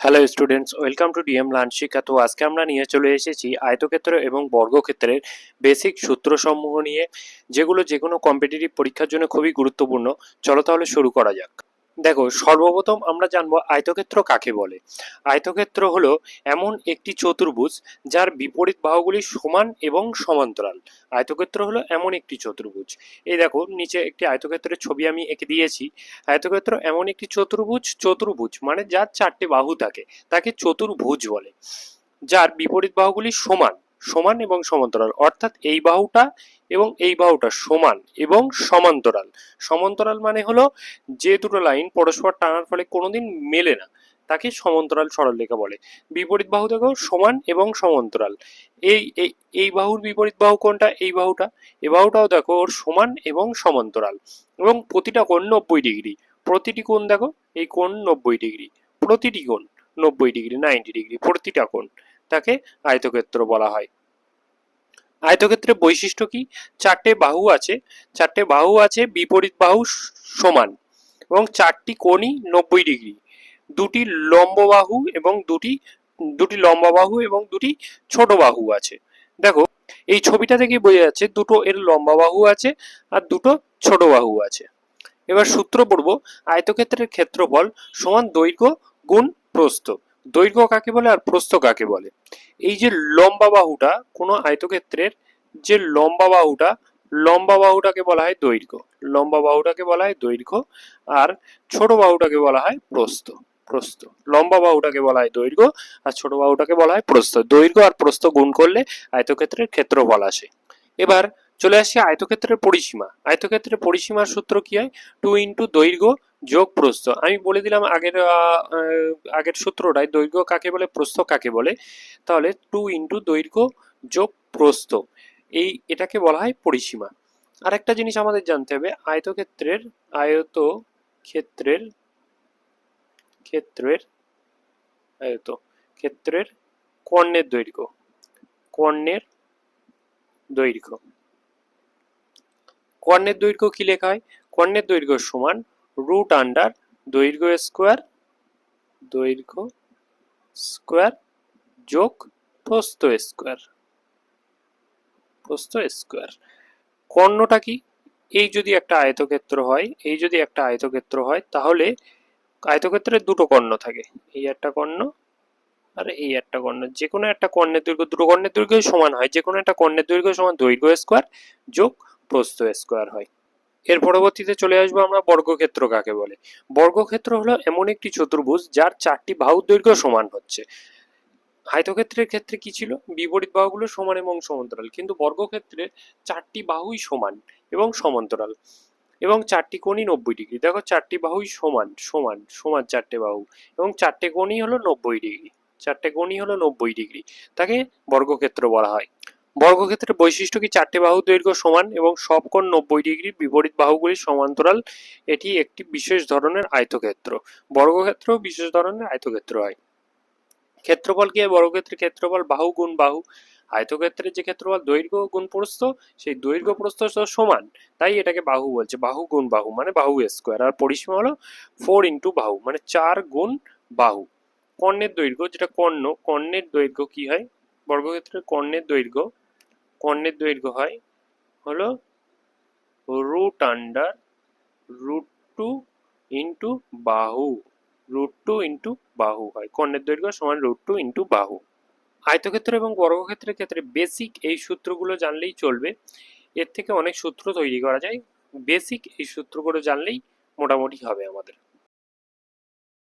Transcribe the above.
Hello students welcome to DM learn Shiksha তো আজকে আমরা নিয়ে চলে এসেছি আয়তক্ষেত্র এবং বর্গক্ষেত্রের বেসিক সূত্রসমূহ নিয়ে, যেগুলো যে কোনো কম্পিটিটিভ পরীক্ষার জন্য খুবই গুরুত্বপূর্ণ। চলো তাহলে শুরু করা যাক। দেখো, সর্বপ্রথম আমরা জানব আয়তক্ষেত্র কাকে বলে। আয়তক্ষেত্র হলো এমন একটি চতুর্ভুজ যার বিপরীত বাহুগুলি সমান এবং সমান্তরাল। আয়তক্ষেত্র হলো এমন একটি চতুর্ভুজ। এই দেখো, নিচে একটি আয়তক্ষেত্রের ছবি আমি এঁকে দিয়েছি। আয়তক্ষেত্র এমন একটি চতুর্ভুজ চতুর্ভুজ মানে যার চারটে বাহু থাকে, তাকে চতুর্ভুজ বলে, যার বিপরীত বাহুগুলি সমান। সমান এবং সমান্তরাল। অর্থাৎ এই বাহুটা এবং এই বাহুটা সমান এবং সমান্তরাল। সমান্তরাল মানে হলো যে দুটো লাইন পরস্পর টানার ফলে কোনোদিন মেলে না, তাকে সমান্তরাল সরলরেখা বলে। বিপরীত বাহু দেখো, সমান এবং সমান্তরাল। এই এই বাহুর বিপরীত বাহু কোনটা? এই বাহুটা। এ বাহুটাও দেখো ওর সমান এবং সমান্তরাল এবং প্রতিটা কোণ নব্বই ডিগ্রি। প্রতিটি কোণ দেখো, এই কোণ নব্বই ডিগ্রি। প্রতিটি কোণ নব্বই ডিগ্রি নাইনটি ডিগ্রি, প্রতিটা কোণ। তাকে আয়তক্ষেত্র বলা হয়। আয়তক্ষেত্রের বৈশিষ্ট্য কি? চারটে বাহু আছে, চারটে বাহু আছে বিপরীত বাহু সমান এবং চারটি কোণই নব্বই ডিগ্রি। দুটি লম্ব বাহু এবং দুটি দুটি লম্বা বাহু এবং দুটি ছোট বাহু আছে। দেখো, এই ছবিটা থেকে বোঝা যাচ্ছে দুটো এর লম্বা বাহু আছে আর দুটো ছোট বাহু আছে। এবার সূত্র পড়ব, আয়তক্ষেত্রের ক্ষেত্রফল সমান দৈর্ঘ্য গুণ প্রস্থ। দৈর্ঘ্য কাকে বলে আর প্রস্থ কাকে বলে? এই যে লম্বা বাহুটা কোনো আয়তক্ষেত্রের যে লম্বা বাহুটা, লম্বা বাহুটাকে বলা হয় দৈর্ঘ্য। লম্বা বাহুটাকে বলা হয় দৈর্ঘ্য আর ছোট বাহুটাকে বলা হয় প্রস্থ। প্রস্থ। লম্বা বাহুটাকে বলা হয় দৈর্ঘ্য আর ছোট বাহুটাকে বলা হয় প্রস্থ। দৈর্ঘ্য আর প্রস্থ গুণ করলে আয়তক্ষেত্রের ক্ষেত্রফল আসে। এবার চলে আসি আয়তক্ষেত্রের পরিসীমা। আয়তক্ষেত্রের পরিসীমার সূত্র কি হয়? টু ইন্টু দৈর্ঘ্য যোগ প্রস্থ। আমি বলে দিলাম আগের আগের সূত্রটাই দৈর্ঘ্য কাকে বলে, প্রস্থ কাকে বলে? তাহলে টু ইন্টু দৈর্ঘ্য যোগ প্রস্থ। এই এটাকে বলা হয় পরিসীমা। আর একটা জিনিস আমাদের জানতে হবে, আয়তক্ষেত্রের আয়ত ক্ষেত্রের ক্ষেত্রের, আয়ত, ক্ষেত্রের কর্ণের দৈর্ঘ্য। কর্ণের দৈর্ঘ্য। কর্ণের দৈর্ঘ্য কি লেখা হয়? কর্ণের দৈর্ঘ্য সমান রুট আন্ডার দৈর্ঘ্য স্কোয়ার দৈর্ঘ্য স্কোয়ার যোগ প্রস্থ স্কোয়ার। প্রস্থ স্কোয়ার। কর্ণটা কি? এই যদি একটা আয়তক্ষেত্র হয়, এই যদি একটা আয়তক্ষেত্র হয়, তাহলে আয়তক্ষেত্রের দুটো কর্ণ থাকে। এই একটা কর্ণ আর এই একটা কর্ণ। যে কোনো একটা কর্ণের দৈর্ঘ্য, দুটো কর্ণের দৈর্ঘ্য সমান হয়। যে কোনো একটা কর্ণের দৈর্ঘ্য সমান দৈর্ঘ্য স্কোয়ার যোগ প্রস্থ স্কোয়ার হয়। এর পরবর্তীতে চলে আসব আমরা বর্গক্ষেত্র কাকে বলে। বর্গক্ষেত্র হলো এমন একটি চতুর্ভুজ যার চারটি বাহুর দৈর্ঘ্য সমান হচ্ছে। আয়তক্ষেত্রের ক্ষেত্রে কি ছিল? বিপরীত বাহুগুলো সমান এবং সমান্তরাল। কিন্তু বর্গক্ষেত্রের চারটি বাহুই সমান এবং সমান্তরাল এবং চারটি কোণই নব্বই ডিগ্রি। দেখো চারটি বাহুই সমান সমান সমান চারটে বাহু এবং চারটে কোণই হলো নব্বই ডিগ্রি। চারটে কোণই হলো নব্বই ডিগ্রি। তাকে বর্গক্ষেত্র বলা হয়। বর্গক্ষেত্রের বৈশিষ্ট্য কি? চারটে বাহু দৈর্ঘ্য সমান এবং সব কোণ নব্বই ডিগ্রি বিপরীত বাহুগুলি সমান্তরাল? এটি একটি বিশেষ ধরনের আয়তক্ষেত্র। বর্গক্ষেত্রও বিশেষ ধরনের আয়তক্ষেত্র হয়। ক্ষেত্রফল কি? বর্গক্ষেত্রের ক্ষেত্রফল বাহু গুণ বাহু। আয়তক্ষেত্রের যে ক্ষেত্রফল দৈর্ঘ্য গুণ প্রস্থ সেই দৈর্ঘ্য প্রস্থ সমান। তাই এটাকে বাহু বলছে। বাহু গুণ বাহু মানে বাহু স্কোয়ার আর পরিসীমা হলো ফোর ইন্টু বাহু মানে চার গুণ বাহু। কর্ণের দৈর্ঘ্য, যেটা কর্ণ, কর্ণের দৈর্ঘ্য কি হয়? বর্গক্ষেত্রের কর্ণের দৈর্ঘ্য কর্ণের দৈর্ঘ্য হয় হলো root under root two into বাহু রুট টু ইন্টু বাহু হয়। কর্ণের দৈর্ঘ্য সমান রুট টু ইন্টু বাহু। আয়তক্ষেত্র এবং বর্গক্ষেত্রের ক্ষেত্রে বেসিক এই সূত্রগুলো জানলেই চলবে। এর থেকে অনেক সূত্র তৈরি করা যায়। বেসিক এই সূত্রগুলো জানলেই মোটামুটি হবে আমাদের।